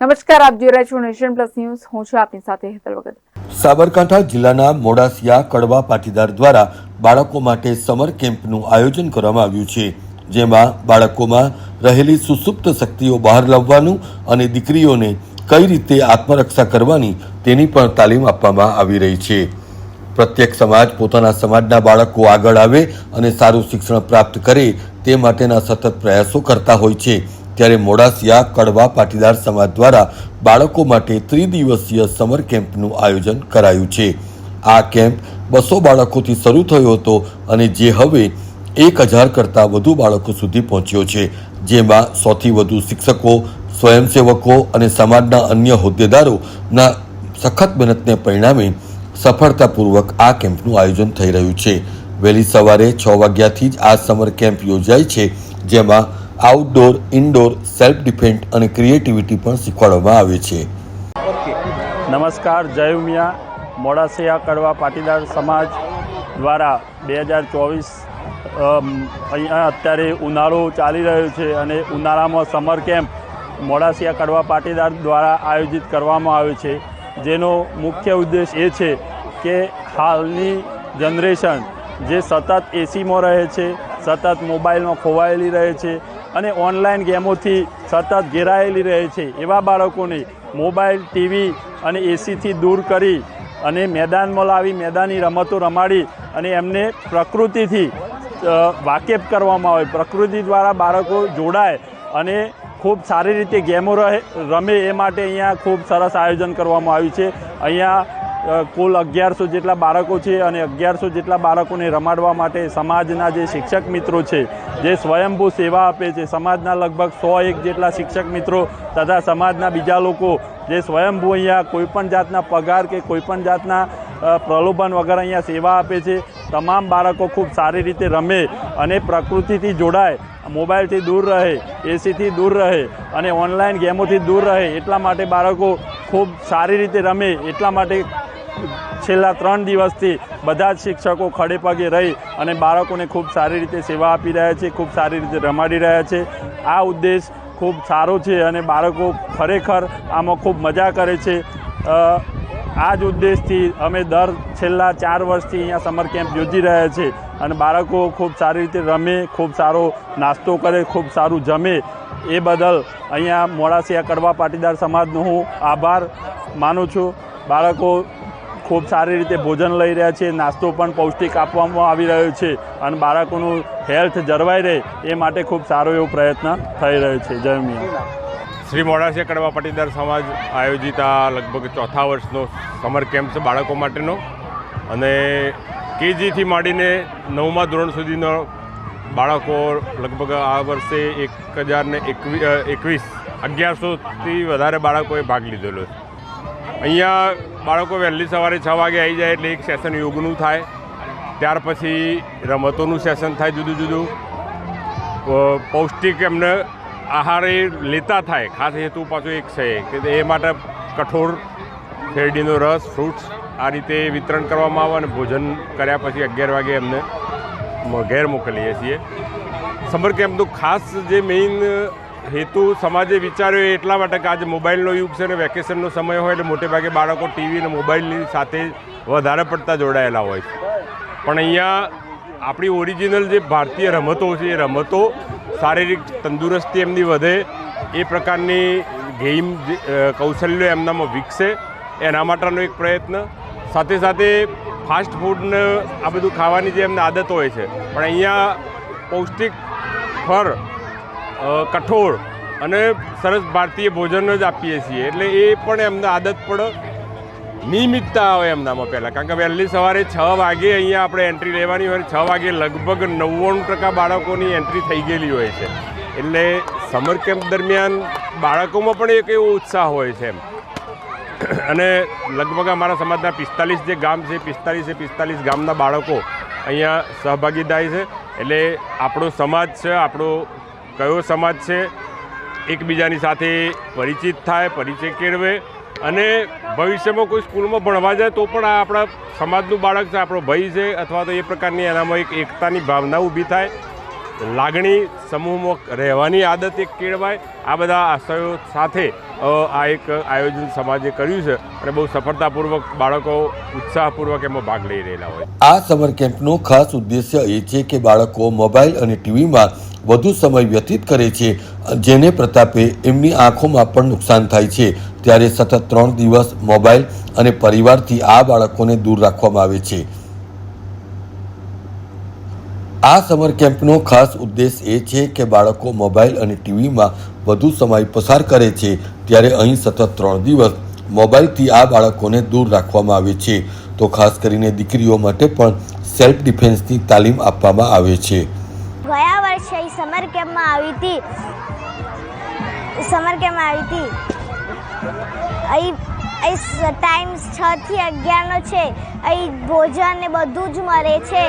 નમસ્કાર, આપ જોઈ રહ્યા છો નેશન પ્લસ ન્યૂઝ. હું છું આપની સાથે હેતલ વગર સાબરકાંઠા જિલ્લાના મોડાસિયા કડવા પાટીદાર દ્વારા બાળકો માટે સમર કેમ્પનું આયોજન કરવામાં આવ્યું છે, જેમાં બાળકોમાં રહેલી સુસુપ્ત શક્તિઓ બહાર લાવવાનું અને દીકરીઓને કઈ રીતે આત્મરક્ષા કરવાની તેની પણ તાલીમ આપવામાં આવી રહી છે. પ્રત્યેક સમાજ પોતાના સમાજના બાળકો આગળ આવે અને સારું શિક્ષણ પ્રાપ્ત કરે તે માટેના સતત પ્રયાસો કરતા હોય છે. ત્યારે મોડાસિયા કડવા પાટીદાર સમાજ દ્વારા બાળકો માટે ત્રિદિવસીય સમર કેમ્પનું આયોજન કરાયું છે. આ કેમ્પ બસો બાળકોથી શરૂ થયો હતો અને જે હવે એક હજાર કરતાં વધુ બાળકો સુધી પહોંચ્યો છે. જેમાં સૌથી વધુ શિક્ષકો, સ્વયંસેવકો અને સમાજના અન્ય હોદ્દેદારોના સખત મહેનતને પરિણામે સફળતાપૂર્વક આ કેમ્પનું આયોજન થઈ રહ્યું છે. વહેલી સવારે છ વાગ્યાથી જ આ સમર કેમ્પ યોજાય છે, જેમાં આઉટડોર ઇન્ડોર સેલ્ફ ડિફેન્સ અને ક્રિએટિવિટી પણ શીખવાડવામાં આવે છે. નમસ્કાર, જય ઉમિયા. મોડાસિયા કડવા પાટીદાર સમાજ દ્વારા બે હજાર ચોવીસ અહીંયા અત્યારે ઉનાળો ચાલી રહ્યો છે અને ઉનાળામાં સમર કેમ્પ મોડાસિયા કડવા પાટીદાર દ્વારા આયોજિત કરવામાં આવ્યો છે. જેનો મુખ્ય ઉદ્દેશ એ છે કે હાલની જનરેશન જે સતત એસીમાં રહે છે, સતત મોબાઈલમાં ખોવાયેલી રહે છે અને ઓનલાઈન ગેમોથી સતત ઘેરાયેલી રહે છે. એવા બાળકોને મોબાઈલ, ટીવી અને એસીથી દૂર કરી અને મેદાનમાં લાવી, મેદાની રમતો રમાડી અને એમને પ્રકૃતિથી વાકેફ કરવામાં આવે. પ્રકૃતિ દ્વારા બાળકો જોડાય અને ખૂબ સારી રીતે ગેમો રહે, રમે એ માટે અહીંયા ખૂબ સરસ આયોજન કરવામાં આવ્યું છે. અહીંયા કુલ અગિયારસો જેટલા બાળકો છે અને અગિયારસો જેટલા બાળકોને રમાડવા માટે સમાજના જે શિક્ષક મિત્રો છે, જે સ્વયંભૂ સેવા આપે છે, સમાજના લગભગ સો એક જેટલા શિક્ષક મિત્રો તથા સમાજના બીજા લોકો જે સ્વયંભૂ અહીંયા કોઈપણ જાતના પગાર કે કોઈપણ જાતના પ્રલોભન વગર અહીંયા સેવા આપે છે. તમામ બાળકો ખૂબ સારી રીતે રમે અને પ્રકૃતિથી જોડાય, મોબાઈલથી દૂર રહે, એસીથી દૂર રહે અને ઓનલાઈન ગેમોથી દૂર રહે એટલા માટે બાળકો ખૂબ સારી રીતે રમે એટલા માટે છેલ્લા ત્રણ દિવસથી બધા જ શિક્ષકો ખડે પગે રહી અને બાળકોને ખૂબ સારી રીતે સેવા આપી રહ્યા છે, ખૂબ સારી રીતે રમાડી રહ્યા છે. આ ઉદ્દેશ ખૂબ સારો છે અને બાળકો ખરેખર આમાં ખૂબ મજા કરે છે. આ જ ઉદ્દેશથી અમે દર છેલ્લા ચાર વર્ષથી અહીંયા સમર કેમ્પ યોજી રહ્યા છે અને બાળકો ખૂબ સારી રીતે રમે, ખૂબ સારો નાસ્તો કરે, ખૂબ સારું જમે. એ બદલ અહીંયા મોડાસિયા કડવા પાટીદાર સમાજનો હું આભાર માનું છું. બાળકો ખૂબ સારી રીતે ભોજન લઈ રહ્યા છે. નાસ્તો પણ પૌષ્ટિક આપવામાં આવી રહ્યો છે અને બાળકોનું હેલ્થ જળવાઈ રહે એ માટે ખૂબ સારો એવો પ્રયત્ન થઈ રહ્યો છે. જય શ્રી મોડાસિયા કડવા પાટીદાર સમાજ આયોજિત આ લગભગ ચોથા વર્ષનો સમર કેમ્પ છે બાળકો માટેનો. અને કેજીથી માંડીને નવમા ધોરણ સુધીનો બાળકો લગભગ આ વર્ષે એક હજાર ને એકવી એકવીસ, અગિયારસોથી વધારે બાળકોએ ભાગ લીધેલો અહીંયા બાળકો વહેલી સવારે છ વાગે આવી જાય એટલે એક સેશન યોગનું થાય. ત્યાર પછી રમતોનું સેશન થાય જુદું જુદું. પૌષ્ટિક એમને આહાર એ લેતા થાય. ખાસ હેતુ પાછો એક છે કે એ માટે કઠોળ, શેરડીનો રસ ફ્રૂટ્સ આ રીતે વિતરણ કરવામાં આવે અને ભોજન કર્યા પછી અગિયાર વાગે એમને ઘેર મોકલીએ છીએ. સમર કેમ્પનું ખાસ જે મેઇન હેતુ સમાજે વિચાર્યો એટલા માટે કે આજે મોબાઈલનો યુગ છે અને વેકેશનનો સમય હોય એટલે મોટે ભાગે બાળકો ટીવી અને મોબાઈલની સાથે વધારે પડતા જોડાયેલા હોય છે. પણ અહીંયા આપણી ઓરિજિનલ જે ભારતીય રમતો છે, એ રમતો શારીરિક તંદુરસ્તી એમની વધે, એ પ્રકારની ગેમ કૌશલ્યો એમનામાં વિકસે, એના માટેનો એક પ્રયત્ન. સાથે સાથે ફાસ્ટ ફૂડને આ બધું ખાવાની જે એમને આદત હોય છે, પણ અહીંયા પૌષ્ટિક ફળ કઠોળ અને સરસ ભારતીય ભોજન જ આપીએ છીએ. એટલે એ પણ એમને આદત પડે. નિયમિતતા આવે એમનામાં પહેલાં. કારણ કે વહેલી સવારે છ વાગે અહીંયા આપણે એન્ટ્રી લેવાની હોય છ વાગે લગભગ નવ્વાણું ટકા બાળકોની એન્ટ્રી થઈ ગયેલી હોય છે. એટલે સમર કેમ્પ દરમિયાન બાળકોમાં પણ એક એવો ઉત્સાહ હોય છે એમ. અને લગભગ અમારા સમાજના પિસ્તાલીસ જે ગામ છે, પિસ્તાલીસે પિસ્તાલીસ ગામના બાળકો અહીંયા સહભાગી થાય છે. એટલે આપણો સમાજ છે, આપણો કયો સમાજ છે, એકબીજાની સાથે પરિચિત થાય, પરિચય કેળવે અને ભવિષ્યમાં કોઈ સ્કૂલમાં ભણવા જાય તો પણ આ આપણા સમાજનું બાળક છે, આપણો ભય છે અથવા તો એ પ્રકારની એનામાં એક એકતાની ભાવના ઊભી થાય. લાગણી સમૂહમાં રહેવાની આદત એક કેળવાય. આ બધા આશયો સાથે આ એક આયોજન સમાજે કર્યું છે અને બહુ સફળતાપૂર્વક બાળકો ઉત્સાહપૂર્વક એમાં ભાગ લઈ રહેલા હોય આ સમર કેમ્પનો ખાસ ઉદ્દેશ્ય એ છે કે બાળકો મોબાઈલ અને ટીવીમાં વધુ સમય વ્યતીત કરે છે. જેને પ્રતાપે એમની આંખોમાં પણ નુકસાન થાય છે. ત્યારે સતત ત્રણ દિવસ મોબાઈલ અને પરિવારથી આ બાળકોને દૂર રાખવામાં આવે છે. આ સમર કેમ્પનો ખાસ ઉદ્દેશ એ છે કે બાળકો મોબાઈલ અને ટીવીમાં વધુ સમય પસાર કરે છે. ત્યારે અહીં સતત ત્રણ દિવસ મોબાઈલથી આ બાળકોને દૂર રાખવામાં આવે છે. તો ખાસ કરીને દીકરીઓ માટે પણ સેલ્ફ ડિફેન્સની તાલીમ આપવામાં આવે છે. ગયા વર્ષે અહીં સમર કેમ્પમાં આવી હતી. સમર કેમ્પમાં આવી હતી. અહીં અહીં ટાઈમ છ થી અગિયારનો છે. અહીં ભોજન ને બધું જ મળે છે.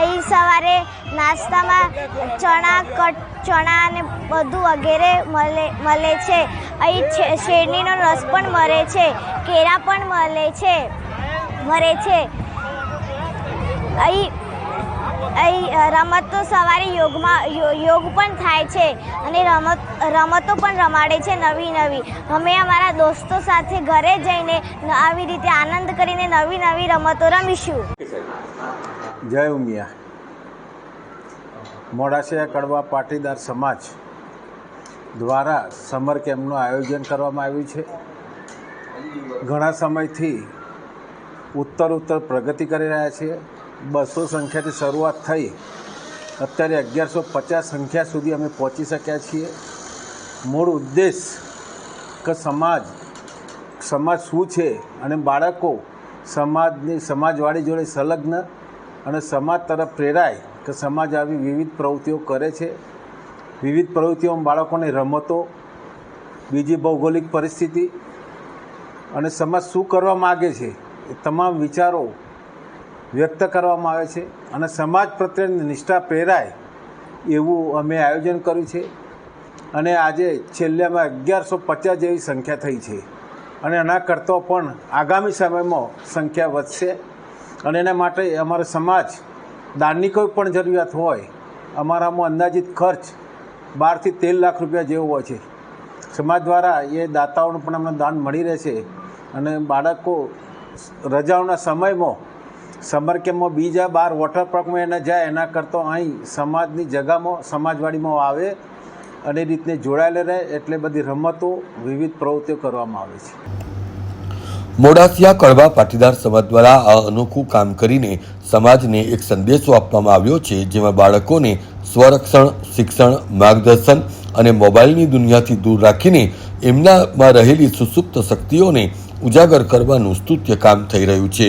અહીં સવારે નાસ્તામાં ચણા કટ, ચણા ને બધું વગેરે મળે મળે છે. અહીં શેરડીનો રસ પણ મળે છે. કેળા પણ મળે છે. મળે છે. અહીં રમતો સવારે યોગમાં યોગ પણ થાય છે અને રમત, રમતો પણ રમાડે છે નવી નવી. અમે અમારા દોસ્તો સાથે ઘરે જઈને આવી રીતે આનંદ કરીને નવી નવી રમતો રમીશું. જય ઉમિયા. મોડાસિયા કડવા પાટીદાર સમાજ દ્વારા સમર કેમ્પનું આયોજન કરવામાં આવ્યું છે. ઘણા સમયથી ઉત્તર ઉત્તર પ્રગતિ કરી રહ્યા છીએ. બસો સંખ્યાથી શરૂઆત થઈ. અત્યારે અગિયારસો પચાસ સંખ્યા સુધી અમે પહોંચી શક્યા છીએ. મૂળ ઉદ્દેશ કે સમાજ સમાજ શું છે અને બાળકો સમાજની, સમાજવાળી જોડે સંલગ્ન અને સમાજ તરફ પ્રેરાય કે સમાજ આવી વિવિધ પ્રવૃત્તિઓ કરે છે. વિવિધ પ્રવૃત્તિઓમાં બાળકોની રમતો, બીજી ભૌગોલિક પરિસ્થિતિ અને સમાજ શું કરવા માગે છે એ તમામ વિચારો વ્યક્ત કરવામાં આવે છે અને સમાજ પ્રત્યેની નિષ્ઠા પ્રેરાય એવું અમે આયોજન કર્યું છે. અને આજે છેલ્લામાં અગિયારસો પચાસ જેવી સંખ્યા થઈ છે. અને એના કરતાં પણ આગામી સમયમાં સંખ્યા વધશે. અને એના માટે અમારો સમાજ દાનની કોઈ પણ જરૂરિયાત હોય, અમારામાં અંદાજિત ખર્ચ બારથી તેર લાખ રૂપિયા જેવો હોય છે. સમાજ દ્વારા એ દાતાઓનું પણ અમને દાન મળી રહેશે. અને બાળકો રજાઓના સમયમાં સમર કેમ્પમાં બીજા બાર વોટર પાર્કમાં એના જાય, એના કરતાં અહીં સમાજની જગામાં, સમાજવાડીમાં આવે અને એ રીતને જોડાયેલા રહે એટલે બધી રમતો વિવિધ પ્રવૃત્તિઓ કરવામાં આવે છે. મોડાસિયા કડવા પાટીદાર સમાજ દ્વારા આ અનોખું કામ કરીને સમાજને એક સંદેશો આપવામાં આવ્યો છે, જેમાં બાળકોને સ્વરક્ષણ, શિક્ષણ, માર્ગદર્શન અને મોબાઈલની દુનિયાથી દૂર રાખીને એમનામાં રહેલી સુસુપ્ત શક્તિઓને ઉજાગર કરવાનું સ્તુત્ય કામ થઈ રહ્યું છે.